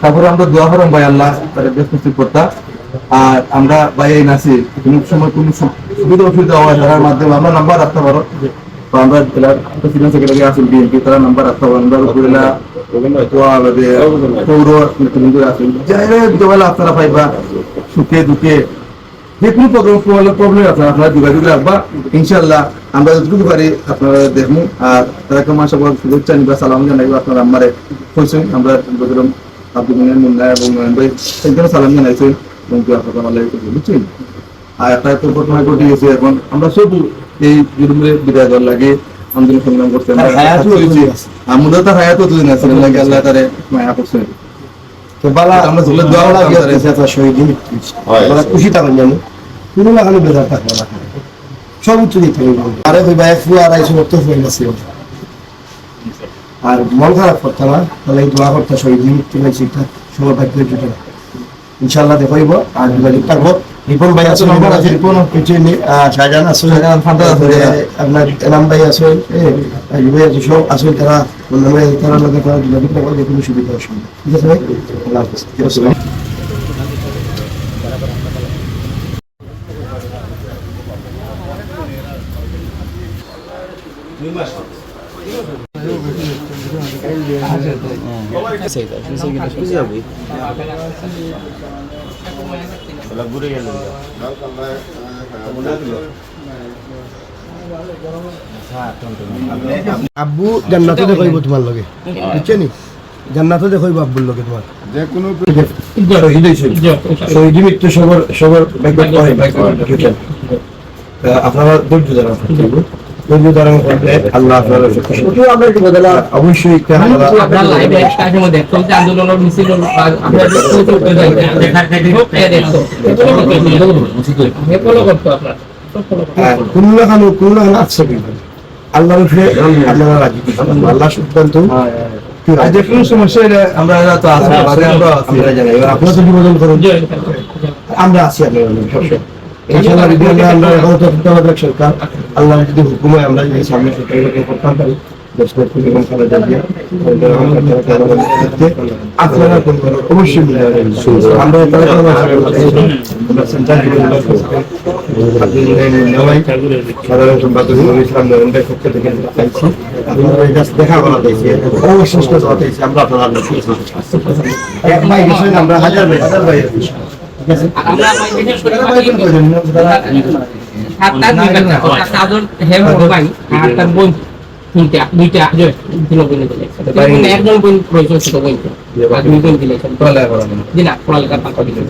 তারপরে আমরা দোয়া করলাম ভাই আল্লাহ তারা আর আমরা ভাই এই নাসি কোনো সময় কোনো সুবিধা অসুবিধা হয় তার মাধ্যমে আমরা নাম্বার রাখতে পারো। আমরা জেলার প্রেসিডেন্ট সেক্রেটারি আছেন বিএনপি তারা নাম্বার রাখতে পারো। আমরা উপজেলা পৌর নেতৃবৃন্দ আছেন। যাই বিকেলবেলা আপনারা পাইবা সুখে দুঃখে যে কোনো প্রবলেম প্রবলেম আছে আপনারা যোগাযোগ রাখবা। ইনশাল্লাহ আমরা যতটুকু পারি আপনারা দেখব আর তারা কেমন সবার শুভেচ্ছা নিবা সালাম জানাইবা আপনারা আমারে কইছেন আমরা বজরম আব্দুল মুন্না এবং নয়ন ভাই সালাম জানাইছেন। এবং কি আপনারা আমার লাগে বুঝছেন? আর একটা তো ঘটনা ঘটে গেছে এখন। আমরা সব এই জুলুমের বিদায় দেওয়ার লাগে আন্দোলন সংগ্রাম করতে আমরা তো হায়াতও দুদিন আছে লাগে আল্লাহ তারে মায়া করছেন। তো বালা আমরা যেগুলো দোয়া আছে শহীদ খুশি থাকেন জানি কোনো লাগানো বেজার থাকবে না। সব উচ্চ দিতে হবে আরে ওই ভাই ফুয়া আড়াইশো করতে হয়ে গেছে। আর মন খারাপ করতে না তাহলে এই দোয়া করতে শহীদ মৃত্যু এটা সবার ভাগ্য জুটে ইনশাল্লাহ দেখাইব আর যোগাযোগ থাকব। রিপন ভাই আছে নম্বর আছে রিপন। শাহজাহান আছে শাহজাহান ফান্তা আছে। আপনার এনাম ভাই আছে ভাই আছে সব আছে তারা তারা লগে তারা যোগাযোগ থাকবে যে কোনো সুবিধা অসুবিধা ঠিক আছে ভাই? আল্লাহ হাফিজ ঠিক আছে ভাই আব্বু জান্নাতে দেখাইব তোমার লগে। বুঝছে নি? জান্নাতে দেখাইব আব্বুর লগে তোমার। যে কোনো শহীদ মৃত্যু সবার সবার আপনারা ধৈর্য হবে ধৈর্য আল্লাহ আপনারা অবশ্যই। হ্যাঁ, আছে আল্লাহ সিদ্ধান্ত আর যে কোনো সমস্যা আমরা তো আছি আমরা আছি। আমরা আপনারা জি, আমরা আছি আপনার সবসময় ইনশাআল্লাহ যদি আমরা আমরা এখন তো তত্ত্বাবধায়ক সরকার আল্লাহ যদি হুকুম হয় আমরা যদি সামনে সরকারকে করতাম পারি দেশ নেত্রী এবং খালেদা জিয়া আমাদের আমার কাছে একটা আমাদের নেতৃত্বে আপনারা পরিবার অবশ্যই মিলে আমরা তারা আমরা সেন্ট্রাল সাধারণ সম্পাদক নুরুল ইসলাম নরেন্দ্রের পক্ষ থেকে চাইছি আপনারা এই কাজ দেখা করা দিয়েছি অবশ্যই কথা দিয়েছি আমরা আপনারা এক মাই বিষয় না, আমরা হাজার ভাই হাজার করে মানে একজন বোন প্রয়োজন ছিল বোন আর দুই বোন দিলে পড়ালেখা করা মানে। জি না পড়ালেখা পাকা দিলে।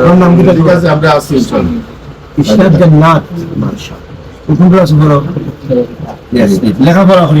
আমার নাম কি ঠিক আছে আমরা আছি ইনশাআল্লাহ ইসলাম জান্নাত মাশাআল্লাহ কোন ক্লাস পড়ো লেখাপড়া করি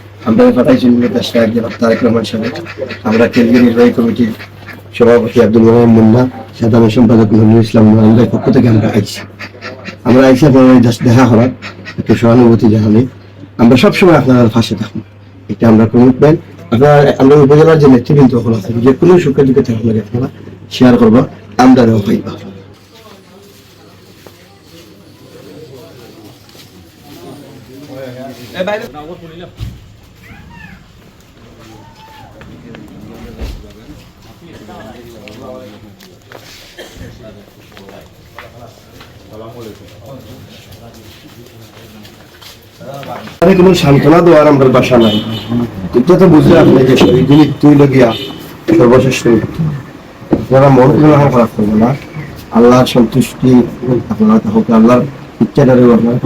আমরা পাঠাইছেন দেশটা একজন তারেক রহমান সাহেব। আমরা কেন্দ্রীয় নির্বাহী কমিটির সভাপতি আব্দুল রহমান মুন্না, সাধারণ সম্পাদক নজরুল ইসলাম নরেন্দ্রের পক্ষ থেকে আমরা আইছি। আমরা আইসি আপনারা দেখা হওয়ার, একটু সহানুভূতি জানালে। আমরা সবসময় আপনার পাশে থাকব। এটা আমরা কমিটমেন্ট আপনারা, আমরা উপজেলার যে নেতৃবৃন্দ হল আছে, যে কোনো সুখে দুঃখে আপনারা শেয়ার করব আমরাও পাইবা। কোনো সান্ত্বনা দেওয়ার আমার বাসা নাই। তো বুঝলে আপনি যে সর্বশেষ খারাপ না, আল্লাহর সন্তুষ্টি আপনারা হোক আল্লাহর ইচ্ছাটারে আপনার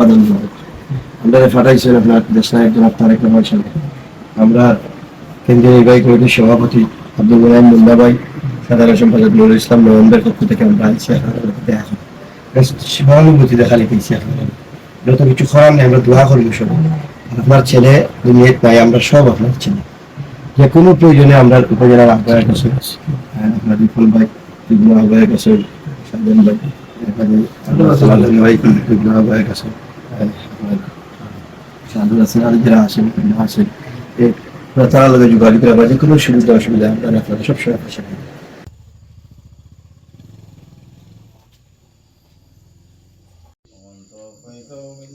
আপনারা ফাটাইছেন আপনার দেশ আমরা কেন্দ্রীয় নির্বাহী কমিটির সভাপতি আব্দুল মোলাইম মুন্ডা ভাই, সাধারণ ইসলাম নভেম্বর পক্ষ থেকে আমরা বেশ সহানুভূতি দেখা লিখেছি আপনারা যত কিছু করার নেই আমরা দোয়া করব সব আপনার ছেলে দুনিয়াতে নাই আমরা সব আপনার ছেলে। যে কোনো প্রয়োজনে আমরা উপজেলার আহ্বায়ক কাছে হ্যাঁ, আপনার বিপুল ভাই বিপুল আহ্বায়ক কাছে সাজন ভাই হ্যাঁ, আছেন যারা বিভিন্ন তারা লোকের যোগাযোগ করে যে কোনো সুবিধা অসুবিধা আপনারা আপনারা সবসময় পাশে থাকবেন। মানে মুন্ডা ভাই, নুরুল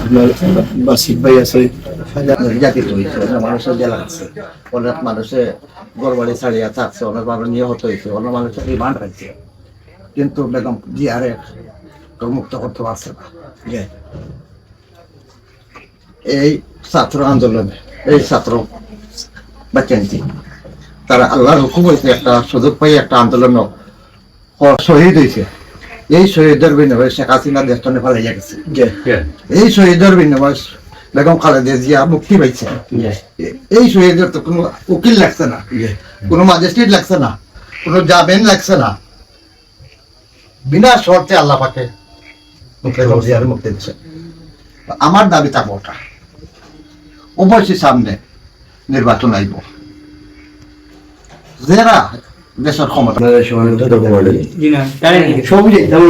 অনেক মানুষের মানুষে ছাড়িয়া থাকছে অনেক মানুষ নিহত হয়েছে অনেক মানুষের রিমান্ড হয়েছে কিন্তু বেগম জিয়ারে মুক্ত করতে পারছে না। এই ছাত্র আন্দোলনে, এই ছাত্র বাচ্চান্তি তারা আল্লাহর হুকুম হয়েছে একটা সুযোগ পাই একটা আন্দোলন শহীদ হয়েছে এই শহীদের বিনিময়ে শেখ হাসিনা দেশটা নেপালে গেছে। এই শহীদের বিনিময়ে বেগম খালেদা জিয়া মুক্তি পাইছে। এই শহীদের তো কোনো উকিল লাগছে না। কোনো ম্যাজিস্ট্রেট লাগছে না। কোনো জামিন লাগছে না। বিনা শর্তে আল্লাহ পাকে বেগম জিয়ার মুক্তি দিচ্ছে আমার দাবি তা ওটা অবশ্যই সামনে নির্বাচন আইব। যারা দেশের ক্ষমতা।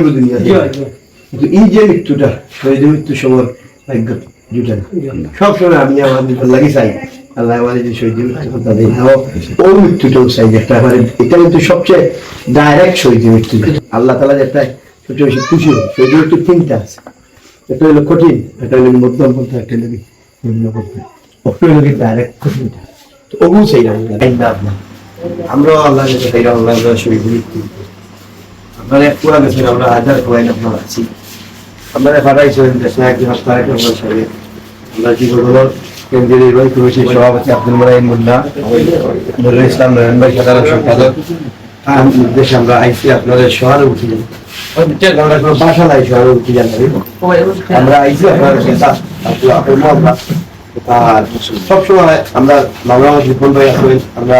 দুনিয়া। কিন্তু এই যে মৃত্যুটা শহীদ মৃত্যু সময় ভাগ্য জুটে না। সব আমি আমার বিপদ লাগি চাই। আল্লাহ আমার যে শহীদ মৃত্যু কথা ও মৃত্যুটাও চাই যে আমার এটা কিন্তু সবচেয়ে ডাইরেক্ট শহীদ মৃত্যু আল্লাহ তালা যে একটা সবচেয়ে বেশি খুশি শহীদ মৃত্যু তিনটা আছে। একটা হলো কঠিন একটা হলো মধ্যম পন্থা একটা হলো নিম্ন পন্থা। ওটা হলো ডাইরেক্ট কঠিনটা। তো চাই না। আমরাও আল্লাহ কাছে চাই আল্লাহ আপনারা পুরা গেছেন আমরা হাজার কয়েন আপনার আছি। আপনারা পাঠাইছেন দেশ নায়ক হাসপাতালে কেমন সাহেব আমরা কি করব কেন্দ্রীয় নির্বাহী কমিটির সভাপতি আব্দুল মোলাইম মুন্না নুরুল ইসলাম নয়ন ভাই, সাধারণ সম্পাদক। তার নির্দেশে আমরা আইসি আপনাদের শহরে উঠি। আমরা আপনার সবসময় আমরা মামলা ভাই আছেন, আমরা